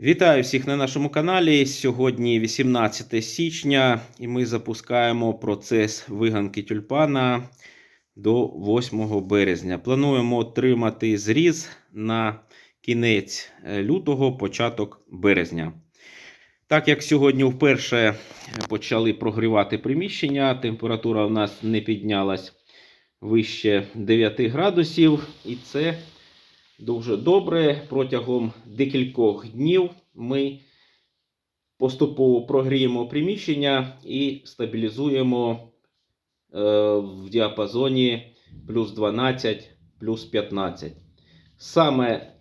Вітаю всіх на нашому каналі. Сьогодні 18 січня, і ми запускаємо процес виганки тюльпана до 8 березня. Плануємо отримати зріз на кінець е, лютого, початок березня. Так як сьогодні вперше почали прогрівати приміщення, температура у нас не піднялась вище 9 градусів, і це дуже добре. Протягом декількох днів ми поступово прогріємо приміщення і стабілізуємо е, в діапазоні плюс 12, плюс 15. Саме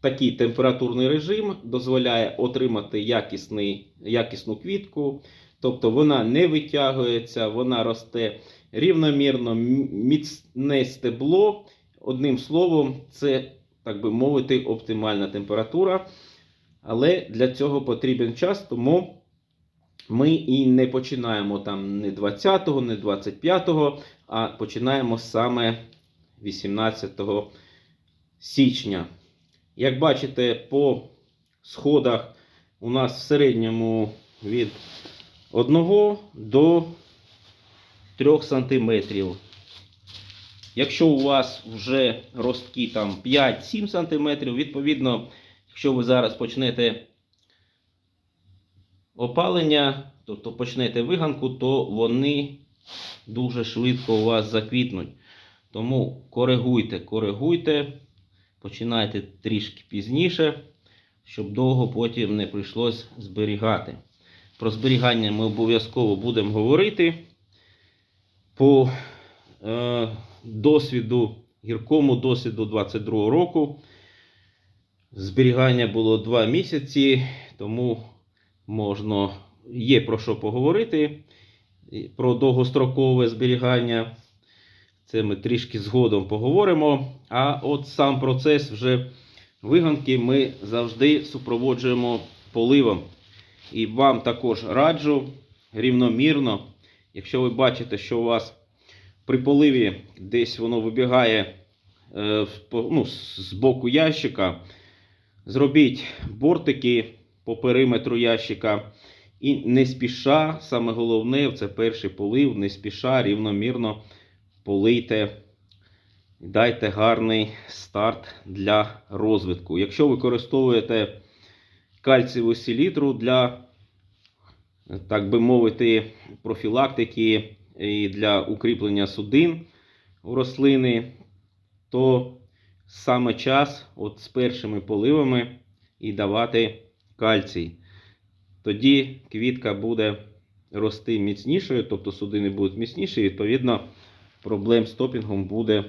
такий температурний режим дозволяє отримати якісний, якісну квітку, тобто вона не витягується, вона росте рівномірно, міцне стебло. Одним словом, це, так би мовити, оптимальна температура. Але для цього потрібен час, тому ми і не починаємо там не 20-го, не 25-го, а починаємо саме 18 січня. Як бачите, по сходах у нас в середньому від 1 до 3 сантиметрів. Якщо у вас вже ростки там 5-7 см, відповідно, якщо ви зараз почнете опалення, тобто почнете виганку, то вони дуже швидко у вас заквітнуть. Тому коригуйте, коригуйте, починайте трішки пізніше, щоб довго потім не прийшлось зберігати. Про зберігання ми обов'язково будемо говорити. По е, досвіду, гіркому досвіду 22 року. Зберігання було 2 місяці, тому можна, є про що поговорити. Про довгострокове зберігання. Це ми трішки згодом поговоримо. А от сам процес вже виганки ми завжди супроводжуємо поливом. І вам також раджу рівномірно, якщо ви бачите, що у вас при поливі десь воно вибігає е, ну, з боку ящика, зробіть бортики по периметру ящика і не спіша, саме головне, це перший полив, не спіша, рівномірно полийте. Дайте гарний старт для розвитку. Якщо використовуєте кальцієву селітру для, так би мовити, профілактики і для укріплення судин у рослини, то саме час от з першими поливами і давати кальцій. Тоді квітка буде рости міцнішою, тобто судини будуть міцніші, і відповідно проблем з топінгом буде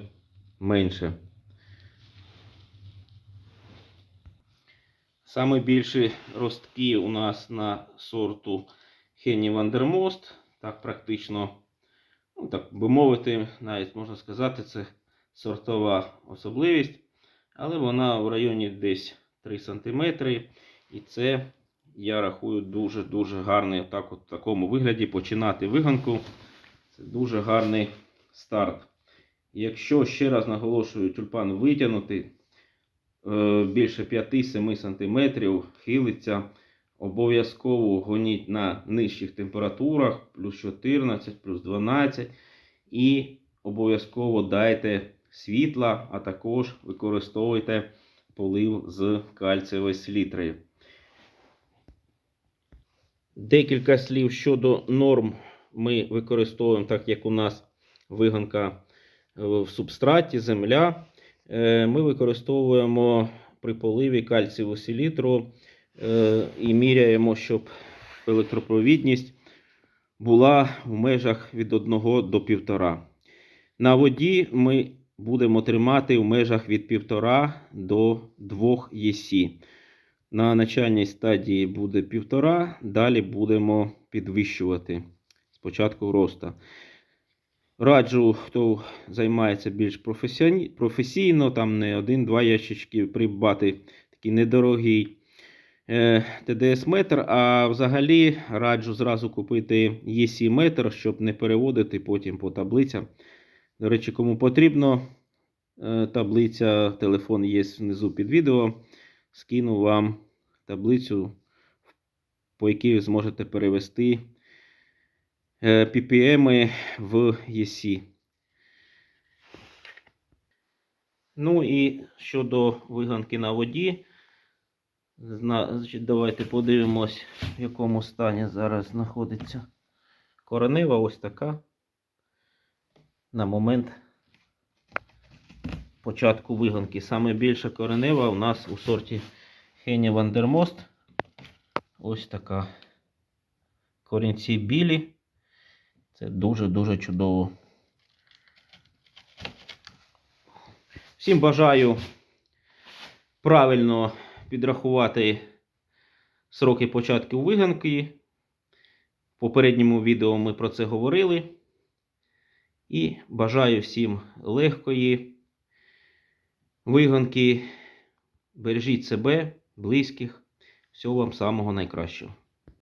менше. Саме більші ростки у нас на сорту Хенні Вандермост. Так, практично, так би мовити, навіть можна сказати, це сортова особливість. Але вона в районі десь 3 см. І це, я рахую, дуже-дуже гарний так, от, в такому вигляді починати виганку. Це дуже гарний старт. Якщо ще раз наголошую, тюльпан витягнути е, більше 5-7 см, хилиться, обов'язково гоніть на нижчих температурах, плюс 14, плюс 12. І обов'язково дайте світла, а також використовуйте полив з кальцієвою селітрою. Декілька слів щодо норм ми використовуємо, так як у нас виганка е, в субстраті, земля. Е, Ми використовуємо при поливі кальцієву селітру і міряємо, щоб електропровідність була в межах від 1 до 1,5. На воді ми будемо тримати в межах від 1,5 до 2 ЄСі. На начальній стадії буде 1,5, далі будемо підвищувати спочатку роста. Раджу, хто займається більш професійно, там не один-два ящички придбати такий недорогий е, ТДС-метр, а взагалі раджу зразу купити ЄСі-метр, щоб не переводити потім по таблицям. До речі, кому потрібно, е, таблиця, телефон є внизу під відео. Скину вам таблицю, по якій ви зможете перевести е, PPM в EC. Ну і щодо виганки на воді, значить, давайте подивимось, в якому стані зараз знаходиться коренева. Ось така. На момент початку виганки. Саме більша коренева у нас у сорті Хені Вандермост. Ось така. Корінці білі. Це дуже-дуже чудово. Всім бажаю правильно підрахувати сроки початку виганки. В попередньому відео ми про це говорили. І бажаю всім легкої виганки. Бережіть себе, близьких. Всього вам самого найкращого.